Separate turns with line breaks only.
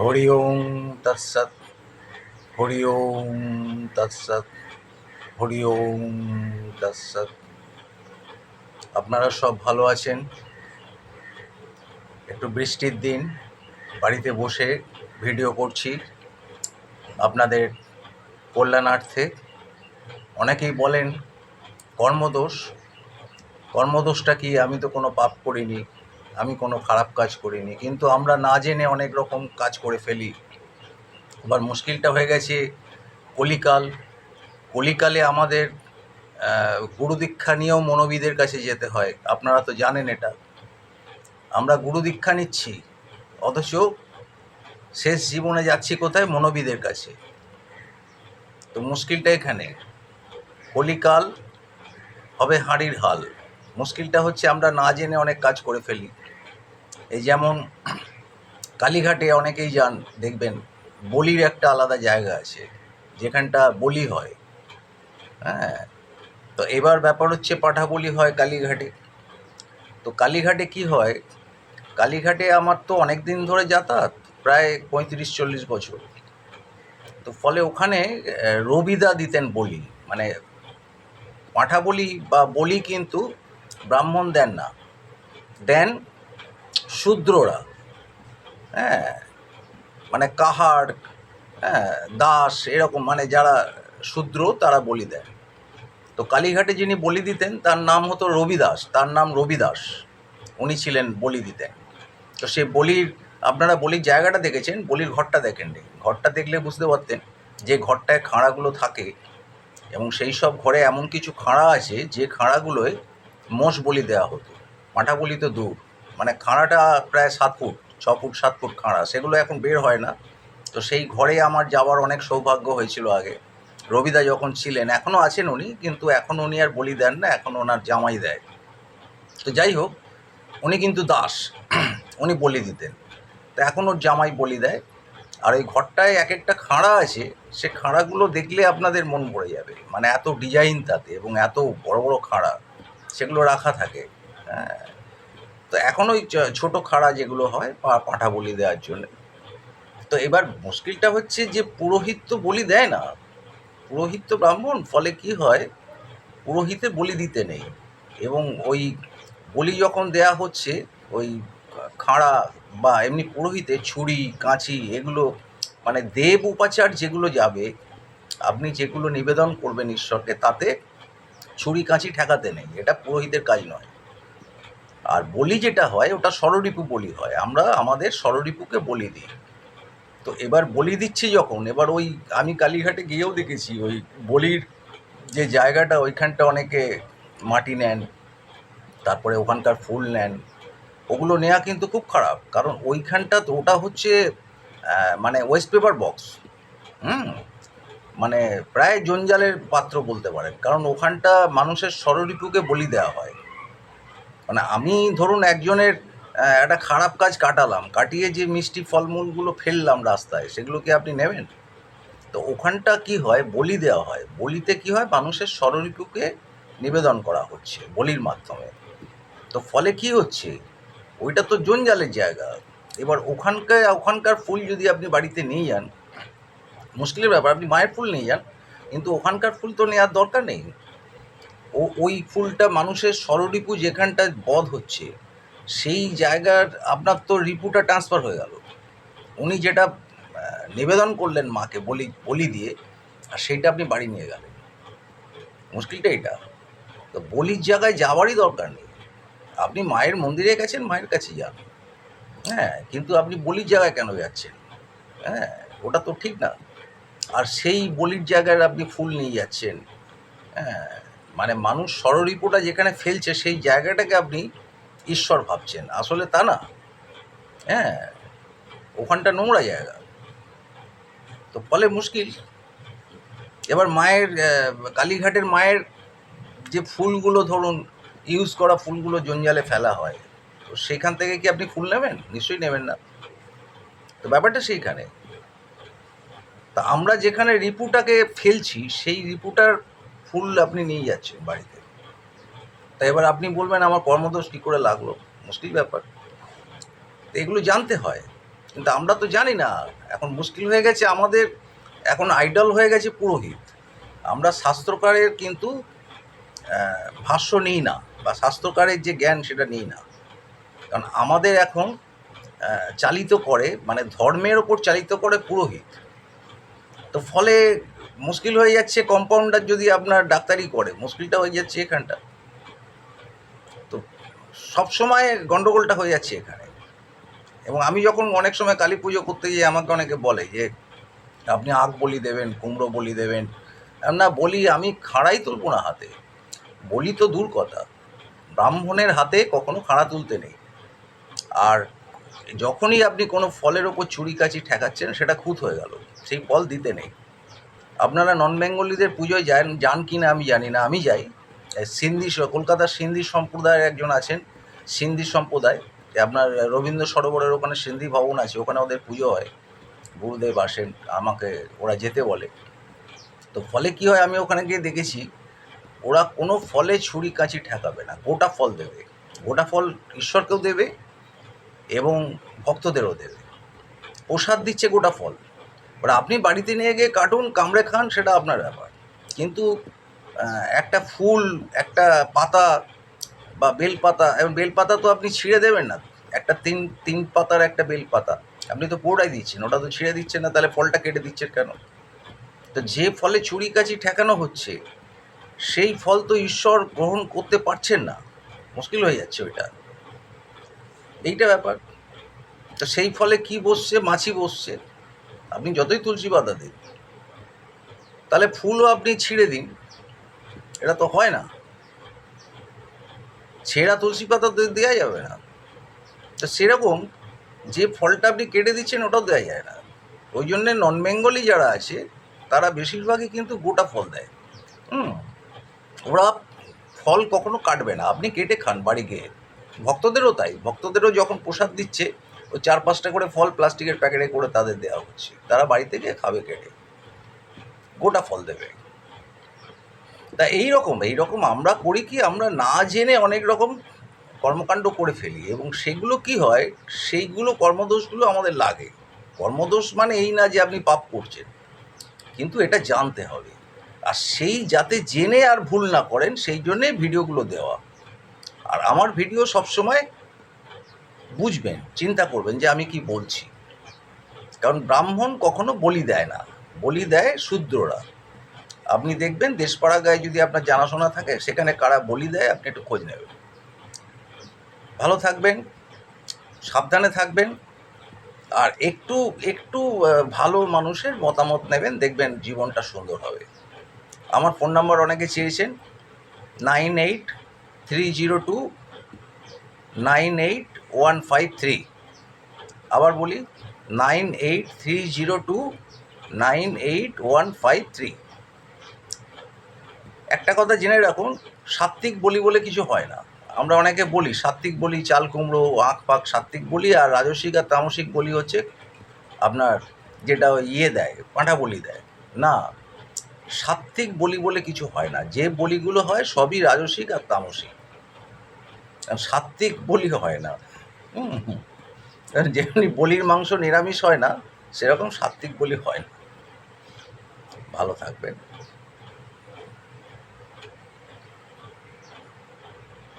হরি ওম তৎসৎ হরি ওম তৎসৎ হরি ওম তৎসৎ। আপনারা সব ভালো আছেন? একটু বৃষ্টির দিন, বাড়িতে বসে ভিডিও করছি। আপনাদের কল্যাণার্থে অনেকেই বলেন কর্মদোষ। কর্মদোষটা কি? আমি তো কোনো পাপ করিনি। আমি কোনো খারাপ কাজ করিনি। কিন্তু আমরা না জেনে অনেক রকম কাজ করে ফেলি। আবার মুশকিলটা হয়ে গেছে কলিকাল। কলিকালে আমাদের গুরু দীক্ষা নিয়েও মনোবিদের কাছে যেতে হয়। আপনারা তো জানেন এটা। আমরা গুরু দীক্ষা নিচ্ছি। অথচ শেষ জীবনে যাচ্ছি কোথায়? মনোবিদের কাছে। তো মুশকিলটা এখানে। কলিকাল হবে হাঁড়ির হাল। মুশকিলটা হচ্ছে আমরা না জেনে অনেক কাজ করে ফেলি। এই যেমন কালীঘাটে অনেকেই যান, দেখবেন বলির একটা আলাদা জায়গা আছে, যেখানটা বলি হয়। হ্যাঁ তো এবার ব্যাপার হচ্ছে পাঠা বলি হয় কালীঘাটে। তো কালীঘাটে কি হয়, কালীঘাটে আমার তো অনেক দিন ধরে যাতায়াত, প্রায় পঁয়ত্রিশ চল্লিশ বছর। তো ফলে ওখানে রবিদা দিতেন বলি মানে পাঁঠা বলি বা বলি কিন্তু ব্রাহ্মণ দেন না। দেন শূদ্ররা। হ্যাঁ মানে কাহার হ্যাঁ দাস এরকম মানে যারা শূদ্র তারা বলি দেন তো কালীঘাটে যিনি বলি দিতেন, তার নাম হতো রবিদাস, তার নাম রবিদাস। উনি ছিলেন বলি দিতেন। তো সে বলির, আপনারা বলির জায়গাটা দেখেছেন? বলির ঘরটা দেখেননি। ঘরটা দেখলে বুঝতে পারতেন যে ঘরটায় খাঁড়াগুলো থাকে এবং সেই সব ঘরে এমন কিছু খাঁড়া আছে যে খাঁড়াগুলোয় মোষ বলি দেওয়া হতো। মাঠা বলি তো দূর। মানে খাঁড়াটা প্রায় সাত ফুট, ছ ফুট, সাত ফুট খাঁড়া, সেগুলো এখন বের হয় না। তো সেই ঘরে আমার যাওয়ার অনেক সৌভাগ্য হয়েছিল আগে। রবিদা যখন ছিলেন এখনও আছেন উনি, কিন্তু এখন উনি আর বলি দেন না, এখন ওনার জামাই দেয়। তো যাই হোক, উনি কিন্তু দাস, উনি বলি দিতেন। তো এখন ওর জামাই বলি দেয়। আর ওই ঘরটায় এক একটা খাঁড়া আছে, সে খাঁড়াগুলো দেখলে আপনাদের মন পড়ে যাবে। মানে এত ডিজাইন তাতে এবং এত বড় বড় খাঁড়া, সেগুলো রাখা থাকে। হ্যাঁ। তো এখন ওই ছোটো খাঁড়া যেগুলো হয় পাঁঠা বলি দেওয়ার জন্য। তো এবার মুশকিলটা হচ্ছে যে, পুরোহিত তো বলি দেয় না। পুরোহিত তো ব্রাহ্মণ, ফলে কি হয়, পুরোহিতে বলি দিতে নেই। এবং ওই বলি যখন দেয়া হচ্ছে, ওই খাঁড়া বা এমনি পুরোহিতে ছুরি, কাঁচি এগুলো মানে দেব উপাচার যেগুলো যাবে, আপনি যেগুলো নিবেদন করবেন ঈশ্বরকে, তাতে ছুরি, কাঁচি ঠেকাতে নেই। এটা পুরোহিতের কাজ নয়। আর বলি যেটা হয়, ওটা ষড়রিপু বলি হয়। আমরা আমাদের ষড়রিপুকে বলি দিই। তো এবার বলি দিচ্ছি যখন, এবার ওই আমি কালীঘাটে গিয়েও দেখেছি, ওই বলির যে জায়গাটা, ওইখানটা অনেকে মাটি নেন, তারপরে ওখানকার ফুল নেন। ওগুলো নেওয়া কিন্তু খুব খারাপ, কারণ ওইখানটা তো, ওটা হচ্ছে মানে ওয়েস্ট পেপার বক্স হুম? মানে প্রায় জঞ্জালের পাত্র বলতে পারেন। কারণ ওখানটা মানুষের স্বররিপুকে বলি দেওয়া হয়। মানে আমি ধরুন একজনের একটা খারাপ কাজ কাটালাম, কাটিয়ে যে মিষ্টি ফলমূলগুলো ফেললাম রাস্তায়, সেগুলো কি আপনি নেবেন? তো ওখানটা কি হয়? বলি দেওয়া হয়। বলিতে কি হয়? মানুষের স্বররিপুকে নিবেদন করা হচ্ছে বলির মাধ্যমে। তো ফলে কি হচ্ছে? ওইটা তো জঞ্জালের জায়গা। এবার ওখানকার ওখানকার ফুল যদি আপনি বাড়িতে নিয়ে যান, মুশকিলের ব্যাপার, আপনি মায়ের ফুল নিয়ে যান, কিন্তু ওখানকার ফুল তো নেওয়ার দরকার নেই। ও, ওই ফুলটা মানুষের স্বররিপু যেখানটা বধ হচ্ছে, সেই জায়গার আপনার তো রিপুটা ট্রান্সফার হয়ে গেল। উনি যেটা নিবেদন করলেন মাকে বলি বলি দিয়ে, আর সেইটা আপনি বাড়ি নিয়ে গেলেন। মুশকিলটা এটা। তো বলির জায়গায় যাওয়ারই দরকার নেই। আপনি মায়ের মন্দিরে গেছেন, মায়ের কাছে যান। হ্যাঁ কিন্তু আপনি বলির জায়গায় কেন যাচ্ছেন? হ্যাঁ ওটা তো ঠিক না। আর সেই বলির জায়গায় আপনি ফুল নিয়ে যাচ্ছেন। হ্যাঁ মানে মানুষ স্বররিপুটা যেখানে ফেলছে, সেই জায়গাটাকে আপনি ঈশ্বর ভাবছেন। আসলে তা না। হ্যাঁ ওখানটা নোংরা জায়গা। তো ফলে মুশকিল। এবার মায়ের কালীঘাটের মায়ের যে ফুলগুলো ধরুন, ইউজ করা ফুলগুলো জঞ্জালে ফেলা হয়, তো সেখান থেকে কি আপনি ফুল নেবেন? নিশ্চয়ই নেবেন না। তো ব্যাপারটা সেইখানে। তা আমরা যেখানে রিপুটাকে ফেলছি, সেই রিপুটার ফুল আপনি নিয়ে যাচ্ছেন বাড়িতে। তাই এবার আপনি বলবেন, আমার কর্মদোষ কী করে লাগল? মুশকিল ব্যাপার। তো এগুলো জানতে হয়। কিন্তু আমরা তো জানি না, এখন মুশকিল হয়ে গেছে আমাদের, এখন আইডল হয়ে গেছে পুরোহিত। আমরা শাস্ত্রকারের কিন্তু ভাষ্য নিই না, বা শাস্ত্রকারের যে জ্ঞান সেটা নিই না। কারণ আমাদের এখন চালিত করে মানে ধর্মের ওপর চালিত করে পুরোহিত। তো ফলে মুশকিল হয়ে যাচ্ছে কম্পাউন্ডার যদি আপনার ডাক্তারি করে, মুশকিলটা হয়ে যাচ্ছে এখানটা। তো সবসময় গন্ডগোলটা হয়ে যাচ্ছে এখানে। এবং আমি যখন অনেক সময় কালী পুজো করতে গিয়ে আমাকে অনেকে বলে যে, আপনি আগ বলি দেবেন, কুমড়ো বলি দেবেন। না বলি, আমি খাড়াই তুলবো না হাতে। বলি তো দূর কথা। ব্রাহ্মণের হাতে কখনো খাড়া তুলতে নেই। আর যখনই আপনি কোনো ফলের ওপর ছুরি কাচি ঠেকাচ্ছেন, সেটা খুঁত হয়ে গেল। সেই ফল দিতে নেই। আপনারা নন বেঙ্গলিদের পুজোয় যান যান কি না আমি জানি না, আমি যাই। সিন্ধি কলকাতার সিন্ধি সম্প্রদায়ের একজন আছেন, সিন্ধি সম্প্রদায়। আপনার রবীন্দ্র সরোবরের ওখানে সিন্ধি ভবন আছে, ওখানে ওদের পুজো হয়। গুরুদেব আসেন, আমাকে ওরা যেতে বলে। তো ফলে কি হয়, আমি ওখানে গিয়ে দেখেছি, ওরা কোনো ফলে ছুরি কাঁচি ঠেকাবে না, গোটা ফল দেবে। গোটা ফল ঈশ্বরকেও দেবে এবং ভক্তদেরও দেবে। প্রসাদ দিচ্ছে গোটা ফল। এবার আপনি বাড়িতে নিয়ে গিয়ে কাটুন, কামড়ে খান, সেটা আপনার ব্যাপার। কিন্তু একটা ফুল, একটা পাতা বা বেল পাতা এবং বেল পাতা তো আপনি ছিঁড়ে দেবেন না। একটা তিন তিন পাতার একটা বেল পাতা আপনি তো পুরোটাই দিচ্ছেন, ওটা তো ছিঁড়ে দিচ্ছেন না, তাহলে ফলটা কেটে দিচ্ছেন কেন? তো যে ফলে চুরি কাছি ঠেকানো হচ্ছে, সেই ফল তো ঈশ্বর গ্রহণ করতে পারছেন না। মুশকিল হয়ে যাচ্ছে ওইটা। এইটা ব্যাপার। তো সেই ফলে কি বসছে? মাছি বসছে। আপনি যতই তুলসী পাতা দিন, তাহলে ফুলও আপনি ছিঁড়ে দিন। এটা তো হয় না। ছেঁড়া তুলসী পাতা তো দেওয়া যাবে না। তো সেরকম যে ফলটা আপনি কেটে দিচ্ছেন, ওটাও দেওয়া যায় না। ওই জন্যে নন বেঙ্গলি যারা আছে, তারা বেশিরভাগই কিন্তু গোটা ফল দেয়। হুম? ওরা ফল কখনো কাটবে না। আপনি কেটে খান বাড়ি গিয়ে। ভক্তদেরও তাই। ভক্তদেরও যখন প্রসাদ দিচ্ছে চার পাঁচটা করে ফল প্লাস্টিকের প্যাকেটে করে তাদের দেওয়া হচ্ছে। তারা বাড়িতে গিয়ে খাবে কেটে। গোটা ফল দেবে। তা এই রকম এই রকম আমরা করি কি, আমরা না জেনে অনেক রকম কর্মকাণ্ড করে ফেলি এবং সেগুলো কি হয়, সেইগুলো কর্মদোষগুলো আমাদের লাগে। কর্মদোষ মানে এই না যে আপনি পাপ করছেন। কিন্তু এটা জানতে হবে। আর সেই যাতে জেনে আর ভুল না করেন, সেই জন্যে ভিডিওগুলো দেওয়া। আর আমার ভিডিও সবসময় বুঝবেন, চিন্তা করবেন যে আমি কি বলছি। কারণ ব্রাহ্মণ কখনো বলি দেয় না, বলি দেয় শূদ্ররা। আপনি দেখবেন দেশপাড়া গায়ে যদি আপনার জানাশোনা থাকে, সেখানে কারা বলি দেয়, আপনি একটু খোঁজ নেবেন। ভালো থাকবেন, সাবধানে থাকবেন, আর একটু একটু ভালো মানুষের মতামত নেবেন, দেখবেন জীবনটা সুন্দর হবে। আমার ফোন নাম্বার অনেকে চেয়েছেন, nine eight three zero two nine eight one five three. আবার বলি, nine eight three zero two, nine eight one five three. একটা কথা জেনে রাখুন, সাত্ত্বিক বলি বলে কিছু হয় না। আমরা অনেকে বলি, সাত্ত্বিক বলি, চাল কুমড়ো, আখ পাক সাত্ত্বিক বলি, আর রাজস্বিক আর তামসিক বলি হচ্ছে আপনার যেটা ইয়ে দেয়, পাঁঠা বলি দেয়। না, সাত্ত্বিক বলি বলে কিছু হয় না। যে বলিগুলো হয় সবই রাজসিক আর তামসিক। সাত্ত্বিক বলি হয় না। কারণ যেমনি বলির মাংস নিরামিষ হয় না, সেরকম সাত্ত্বিক বলি হয় না। ভালো থাকবেন।